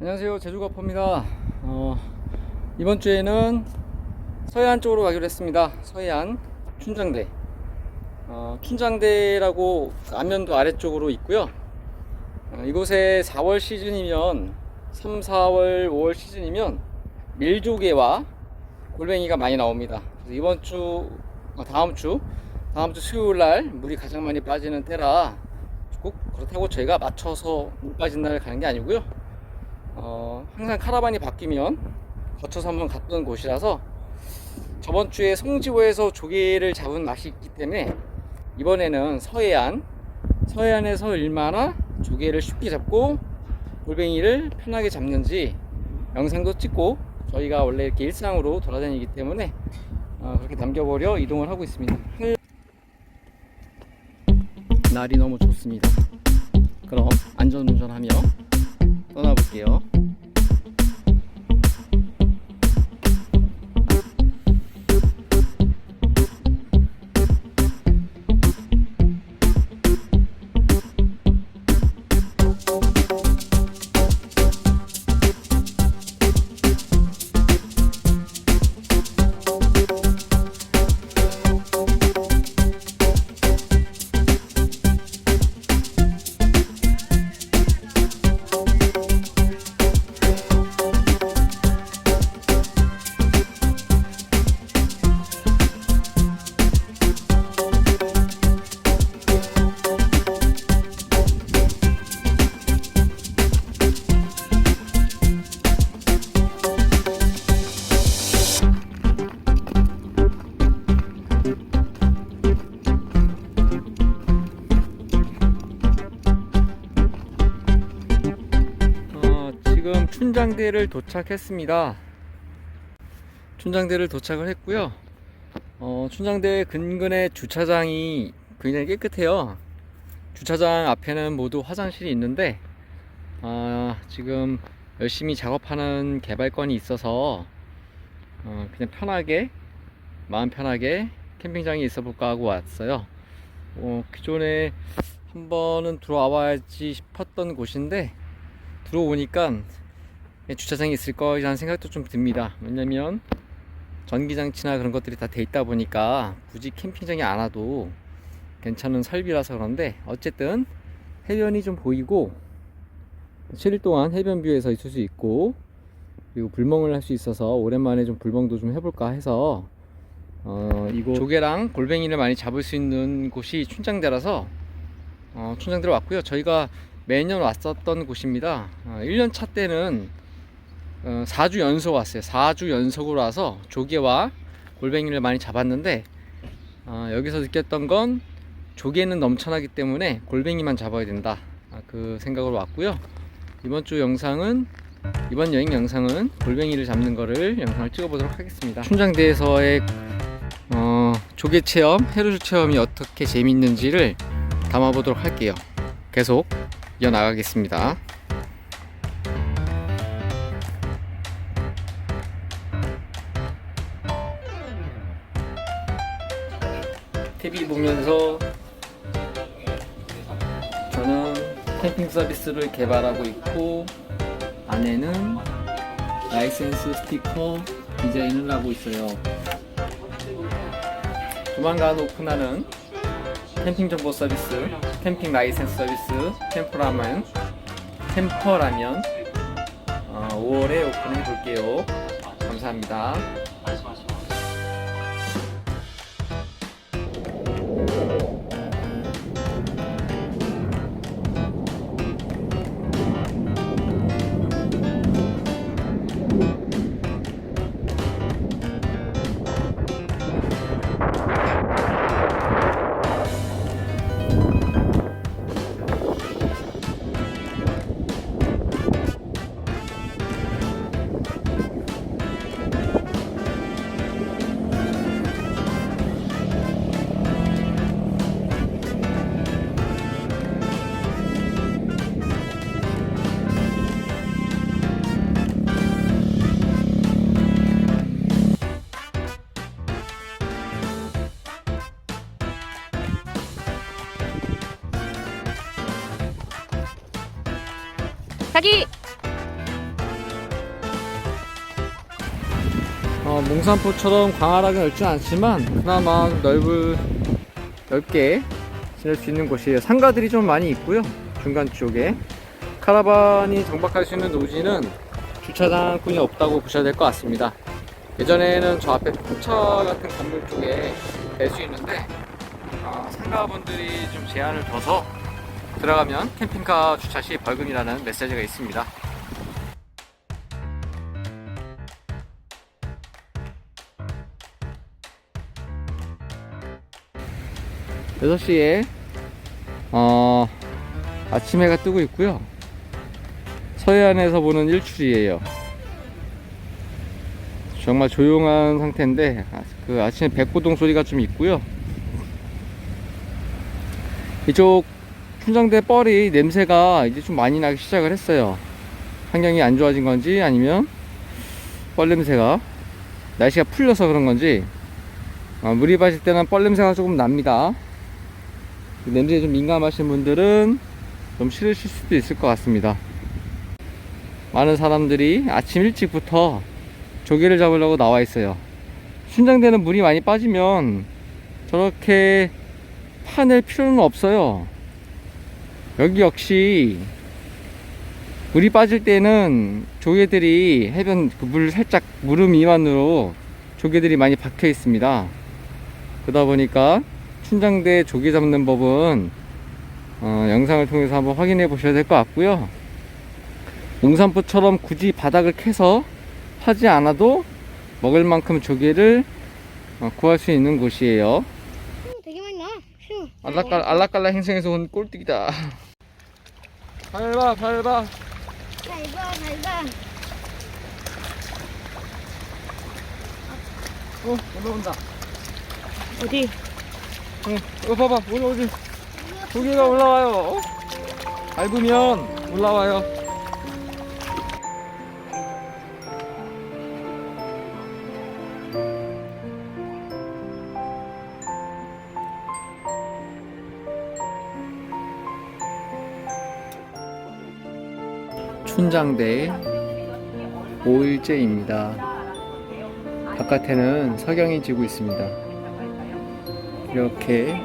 안녕하세요. 제주가퍼입니다. 어, 이번 주에는 서해안 쪽으로 가기로 했습니다. 서해안 춘장대. 어, 춘장대라고 안면도 아래쪽으로 있고요. 어, 이곳에 4월 시즌이면 3, 4월, 5월 시즌이면 밀조개와 골뱅이가 많이 나옵니다. 이번 주 어, 다음 주 다음 주 수요일 날 물이 가장 많이 빠지는 때라 꼭 그렇다고 저희가 맞춰서 물 빠진 날 가는 게 아니고요 어, 항상 카라반이 바뀌면 거쳐서 한번 갔던 곳이라서 저번 주에 송지호에서 조개를 잡은 맛이 있기 때문에 이번에는 서해안 서해안에서 얼마나 조개를 쉽게 잡고 골뱅이를 편하게 잡는지 영상도 찍고 저희가 원래 이렇게 일상으로 돌아다니기 때문에 어, 그렇게 남겨보려 이동을 하고 있습니다. 날이 너무 좋습니다. 그럼 안전운전하며 떠나볼게요. 춘장대를 도착했습니다. 춘장대를 도착을 했고요. 어, 춘장대 근근의 주차장이 굉장히 깨끗해요. 주차장 앞에는 모두 화장실이 있는데 아, 지금 열심히 작업하는 개발건이 있어서 어, 그냥 편하게 마음 편하게 캠핑장에 있어 볼까 하고 왔어요. 어, 기존에 한 번은 들어와 봐야지 싶었던 곳인데 들어오니까 주차장이 있을 거라는 생각도 좀 듭니다. 왜냐면 전기장치나 그런 것들이 다 돼 있다 보니까 굳이 캠핑장에 안 와도 괜찮은 설비라서 그런데 어쨌든 해변이 좀 보이고 7일 동안 해변 뷰에서 있을 수 있고 그리고 불멍을 할 수 있어서 오랜만에 좀 불멍도 좀 해볼까 해서 어, 이곳 조개랑 골뱅이를 많이 잡을 수 있는 곳이 춘장대라서 어, 춘장대로 왔고요. 저희가 매년 왔었던 곳입니다. 어, 1년 차 때는 어, 4주 연속 왔어요. 4주 연속으로 와서 조개와 골뱅이를 많이 잡았는데 어, 여기서 느꼈던 건 조개는 넘쳐나기 때문에 골뱅이만 잡아야 된다. 아, 그 생각으로 왔고요. 이번 주 영상은 이번 여행 영상은 골뱅이를 잡는 거를 영상을 찍어보도록 하겠습니다. 춘장대에서의 어, 조개 체험, 해루질 체험이 어떻게 재밌는지를 담아보도록 할게요. 계속 이어나가겠습니다. 서비스를 개발하고 있고 안에는 라이센스 스티커 디자인을 하고 있어요. 조만간 오픈하는 캠핑 정보 서비스, 캠핑 라이센스 서비스, 캠퍼라면, 캠퍼라면 어, 5월에 오픈해 볼게요. 감사합니다. 어, 몽산포처럼 광활하게 넓진 않지만 그나마 넓을 넓게 지낼 수 있는 곳이에요. 상가들이 좀 많이 있고요. 중간 쪽에 카라반이 정박할 수 있는 노지는 주차장뿐이 없다고 보셔야 될 것 같습니다. 예전에는 저 앞에 포차 같은 건물 쪽에 될 수 있는데 어, 상가분들이 좀 제한을 둬서 들어가면 캠핑카 주차 시 벌금이라는 메시지가 있습니다. 6시에 어, 아침 해가 뜨고 있고요. 서해안에서 보는 일출이에요. 정말 조용한 상태인데 아, 그 아침에 백고동 소리가 좀 있고요. 이쪽 춘장대 뻘이 냄새가 이제 좀 많이 나기 시작을 했어요. 환경이 안 좋아진 건지 아니면 뻘 냄새가 날씨가 풀려서 그런 건지 어, 물이 빠질 때는 뻘 냄새가 조금 납니다. 그 냄새에 좀 민감하신 분들은 좀 싫으실 수도 있을 것 같습니다. 많은 사람들이 아침 일찍부터 조개를 잡으려고 나와 있어요. 순장대는 물이 많이 빠지면 저렇게 파낼 필요는 없어요. 여기 역시 물이 빠질 때는 조개들이 해변 그 물 살짝 무릎 미만으로 조개들이 많이 박혀 있습니다. 그러다 보니까 춘장대 조개 잡는 법은 어, 영상을 통해서 한번 확인해 보셔야 될 것 같고요. 농산포처럼 굳이 바닥을 캐서 하지 않아도 먹을 만큼 조개를 어, 구할 수 있는 곳이에요. 음, 되게 많이 나. 알라깔, 알라깔라 행성에서 온 꼴뚜기다. 밟아, 밟아. 밟아, 밟아. 어, 올라온다. 어디? 응, 이거 봐봐, 올라오지. 조개가 올라와요. 어? 밟으면 올라와요. 춘장대 5일째입니다. 바깥에는 석양이 지고 있습니다. 이렇게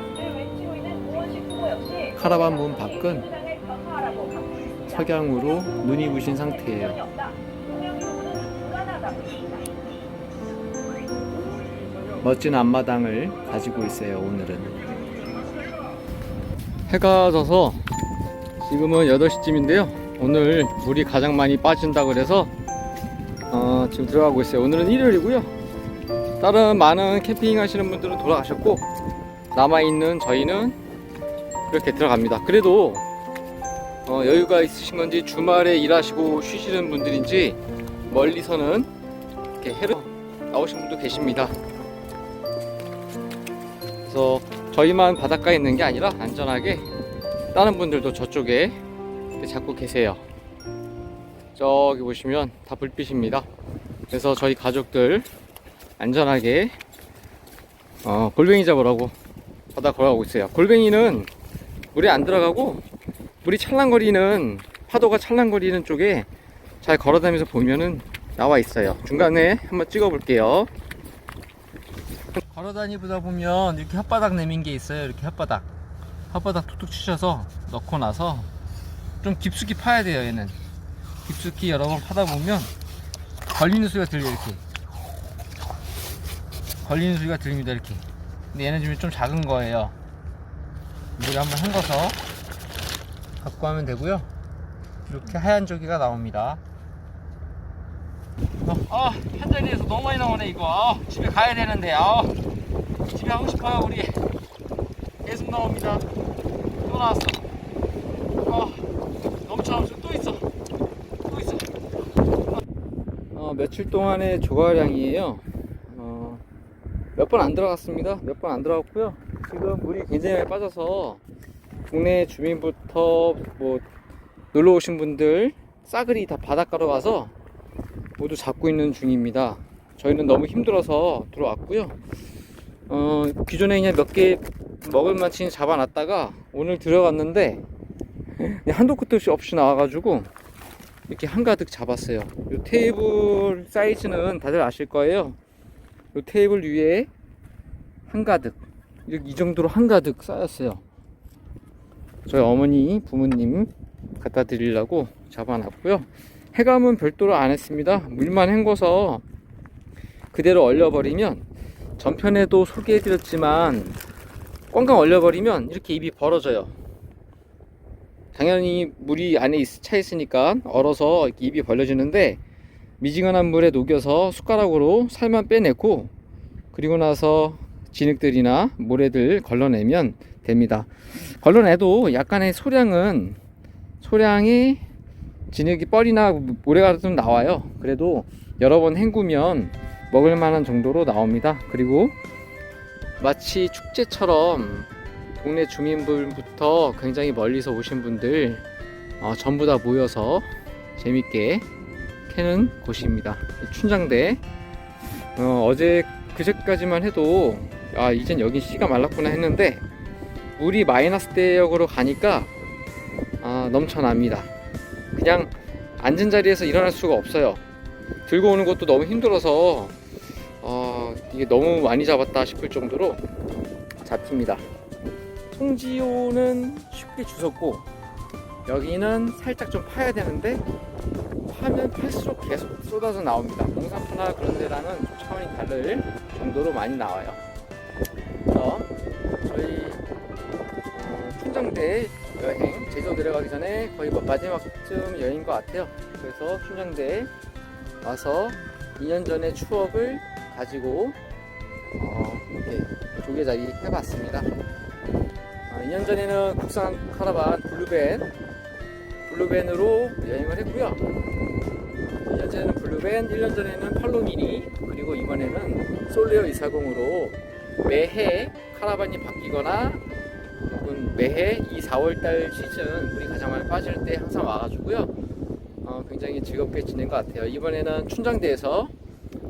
카라반 문 밖은 석양으로 눈이 부신 상태예요. 멋진 앞마당을 가지고 있어요, 오늘은. 해가 져서 지금은 8시쯤인데요. 오늘 물이 가장 많이 빠진다 그래서 어, 지금 들어가고 있어요. 오늘은 일요일이고요. 다른 많은 캠핑 하시는 분들은 돌아가셨고 남아있는 저희는 이렇게 들어갑니다. 그래도 어, 여유가 있으신 건지 주말에 일하시고 쉬시는 분들인지 멀리서는 이렇게 해로 나오신 분도 계십니다. 그래서 저희만 바닷가에 있는 게 아니라 안전하게 다른 분들도 저쪽에 잡고 계세요. 저기 보시면 다 불빛입니다. 그래서 저희 가족들 안전하게 어, 골뱅이 잡으라고 바다 걸어가고 있어요. 골뱅이는 물에 안 들어가고 물이 찰랑거리는 파도가 찰랑거리는 쪽에 잘 걸어다니면서 보면은 나와 있어요. 중간에 한번 찍어 볼게요. 걸어다니다 보면 이렇게 혓바닥 내민 게 있어요. 이렇게 혓바닥. 혓바닥 툭툭 치셔서 넣고 나서 좀 깊숙이 파야 돼요. 얘는 깊숙이 여러 번 파다 보면 걸리는 소리가 들려요. 이렇게 걸리는 소리가 들립니다. 이렇게. 근데 얘는 지금 좀 작은 거예요. 물에 한번 헹궈서 갖고 하면 되고요. 이렇게 하얀 조개가 나옵니다. 어, 아, 한 자리에서 너무 많이 나오네 이거. 아, 집에 가야 되는데. 아, 집에 하고 싶어요 우리. 계속 나옵니다. 또 나왔어. 아, 넘쳐 넘쳐 또 있어. 또 있어. 어, 며칠 동안의 조가량이에요. 어, 몇번 안 들어갔습니다. 몇 번 안 들어갔고요. 지금 물이 굉장히 많이 빠져서 국내 주민부터 뭐 놀러 오신 분들 싸그리 다 바닷가로 가서 모두 잡고 있는 중입니다. 저희는 너무 힘들어서 들어왔고요. 어, 기존에 그냥 몇 개 먹을 만치 잡아놨다가 오늘 들어갔는데 한도 끝도 없이 없이 나와가지고 이렇게 한가득 잡았어요. 이 테이블 사이즈는 다들 아실 거예요. 이 테이블 위에 한가득 이 정도로 한가득 쌓였어요. 저희 어머니 부모님 갖다 드리려고 잡아놨고요. 해감은 별도로 안 했습니다. 물만 헹궈서 그대로 얼려버리면 전편에도 소개해드렸지만 꽝꽝 얼려버리면 이렇게 입이 벌어져요. 당연히 물이 안에 있- 차 있으니까 얼어서 입이 벌려지는데 미지근한 물에 녹여서 숟가락으로 살만 빼내고 그리고 나서 진흙들이나 모래들 걸러내면 됩니다. 걸러내도 약간의 소량은 소량의 진흙이 뻘이나 모래가 좀 나와요. 그래도 여러 번 헹구면 먹을 만한 정도로 나옵니다. 그리고 마치 축제처럼 동네 주민분부터 굉장히 멀리서 오신 분들 어, 전부 다 모여서 재밌게 캐는 곳입니다. 춘장대 어, 어제 그제까지만 해도 아 이젠 여기 씨가 말랐구나 했는데 물이 마이너스 대역으로 가니까 아, 넘쳐납니다. 그냥 앉은 자리에서 일어날 수가 없어요. 들고 오는 것도 너무 힘들어서 어, 이게 너무 많이 잡았다 싶을 정도로 잡힙니다. 송지호는 쉽게 주웠고 여기는 살짝 좀 파야 되는데 파면 팔수록 계속 쏟아져 나옵니다. 공산파나 그런 데랑은 좀 차원이 다를 정도로 많이 나와요. 그래서 저희 어, 춘장대 여행 제주도 내려가기 전에 거의 뭐 마지막쯤 여행인 것 같아요. 그래서 춘장대 와서 2년 전의 추억을 가지고 어, 이렇게 조개자리 해봤습니다. 아, 2년 전에는 국산 카라반 블루벤 블루벤으로 여행을 했고요. 2년 전에는 블루벤, 1년 전에는 팔로미니, 그리고 이번에는 솔레어 240으로 매해 카라반이 바뀌거나 혹은 매해 이 4월달 시즌 물이 가장 많이 빠질 때 항상 와가지고요. 어, 굉장히 즐겁게 지낸 것 같아요. 이번에는 춘장대에서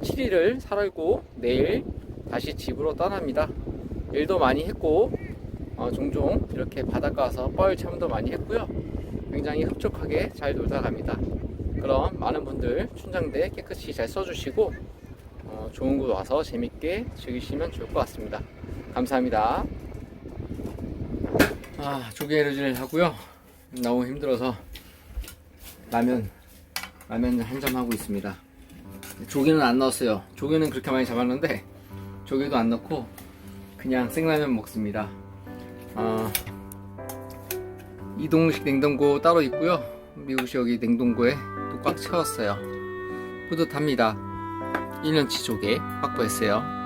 7일을 살고 내일 다시 집으로 떠납니다. 일도 많이 했고 어, 종종 이렇게 바닷가 와서 뻘 체험도 많이 했고요. 굉장히 흡족하게 잘 놀다 갑니다. 그럼 많은 분들 춘장대 깨끗이 잘 써주시고 어, 좋은 곳 와서 재밌게 즐기시면 좋을 것 같습니다. 감사합니다. 아 조개를 하고요. 너무 힘들어서 라면 라면 한 잔 하고 있습니다. 조개는 안 넣었어요. 조개는 그렇게 많이 잡았는데 조개도 안 넣고 그냥 생라면 먹습니다. 아, 이동식 냉동고 따로 있고요. 미국식 여기 냉동고에 또 꽉 채웠어요. 뿌듯합니다. 1년치 조개 확보했어요.